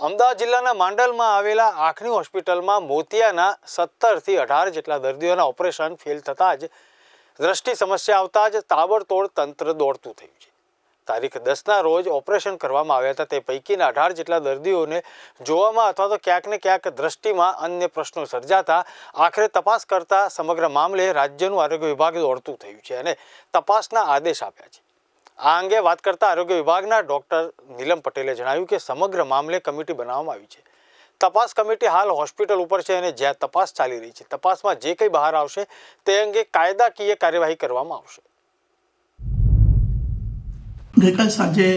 અમદાવાદ જિલ્લાના માંડલમાં આવેલા આંખની હોસ્પિટલમાં મોતિયાના સત્તરથી અઢાર જેટલા દર્દીઓના ઓપરેશન ફેલ થતાં જ દ્રષ્ટિ સમસ્યા આવતા જ તાબડતોડ તંત્ર દોડતું થયું છે. તારીખ દસના રોજ ઓપરેશન કરવામાં આવ્યા હતા. તે પૈકીના અઢાર જેટલા દર્દીઓને જોવામાં અથવા તો ક્યાંક ને ક્યાંક દ્રષ્ટિમાં અન્ય પ્રશ્નો સર્જાતા આખરે તપાસ કરતા સમગ્ર મામલે રાજ્યનું આરોગ્ય વિભાગ દોડતું થયું છે અને તપાસના આદેશ આપ્યા છે. આ અંગે વાત કરતા આરોગ્ય વિભાગના ડોક્ટર નીલમ પટેલે જણાવ્યું કે સમગ્ર મામલે કમિટી બનાવવામાં આવી છે. તપાસ કમિટી હાલ હોસ્પિટલ ઉપર છે અને જ્યાં તપાસ ચાલી રહી છે, તપાસમાં જે કંઈ બહાર આવશે તે અંગે કાયદાકીય કાર્યવાહી કરવામાં આવશે. ગઈકાલ સાંજે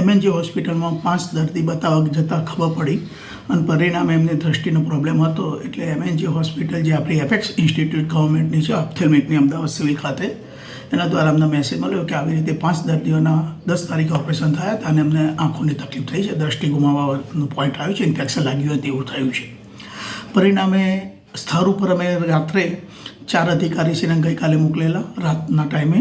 એમએનજી હોસ્પિટલમાં પાંચ દર્દી બતાવવા જતાં ખબર પડી અને પરિણામે એમને દ્રષ્ટિનો પ્રોબ્લેમ હતો એટલે એમએનજી હોસ્પિટલ જે આપણી એપેક્સ ઇન્સ્ટિટ્યૂટ ગવર્મેન્ટની છે ઓપ્થેલ્મિકની અમદાવાદ સિવિલ ખાતે એના દ્વારા અમને મેસેજ મળ્યો કે આવી રીતે પાંચ દર્દીઓના દસ તારીખે ઓપરેશન થયા હતા અને એમને આંખોની તકલીફ થઈ છે, દ્રષ્ટિ ગુમાવવાનું પોઈન્ટ આવ્યું છે ઇન્ફેક્શન લાગ્યું હોય તેવું થયું છે. પરિણામે સ્થળ ઉપર અમે રાત્રે ચાર અધિકારીશ્રીને ગઈકાલે મોકલેલા, રાતના ટાઈમે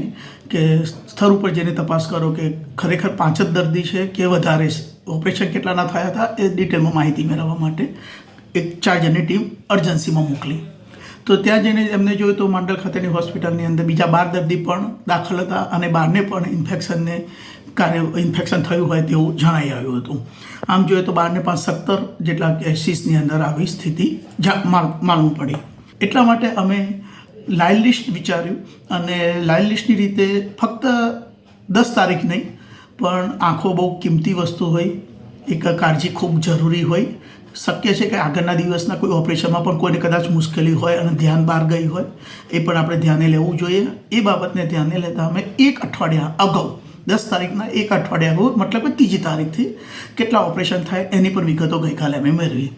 કે સ્થળ ઉપર જઈને તપાસ કરો કે ખરેખર પાંચ જ દર્દી છે કે વધારે ઓપરેશન કેટલાના થયા હતા એ ડિટેલમાં માહિતી મેળવવા માટે એક ચાર જણની ટીમ અર્જન્સીમાં મોકલી. તો ત્યાં જઈને એમને જોયું તો માંડલ ખાતેની હોસ્પિટલની અંદર બીજા બાર દર્દી પણ દાખલ હતા અને બારને પણ ઇન્ફેક્શનને કાર્ય ઇન્ફેક્શન થયું હોય તેવું જણાઈ આવ્યું હતું. આમ જોઈએ તો બારને પાંચ સત્તર જેટલા કેસીસની અંદર આવી સ્થિતિ માલુમ પડી. એટલા માટે અમે લાઇન લિસ્ટ વિચાર્યું અને લાઇન લિસ્ટની રીતે ફક્ત દસ તારીખ નહીં, પણ આંખો બહુ કિંમતી વસ્તુ હોય, એક કાળજી ખૂબ જરૂરી હોય શક્ય છે કે આગળના દિવસના કોઈ ઓપરેશનમાં પણ કોઈને કદાચ મુશ્કેલી હોય અને ધ્યાન બહાર ગઈ હોય, એ પણ આપણે ધ્યાને લેવું જોઈએ. એ બાબતને ધ્યાને લેતા અમે એક અઠવાડિયા અગાઉ, દસ તારીખના એક અઠવાડિયા અગાઉ, મતલબ કે ત્રીજી તારીખથી કેટલા ઓપરેશન થાય એની પણ વિગતો ગઈકાલે અમે મેળવી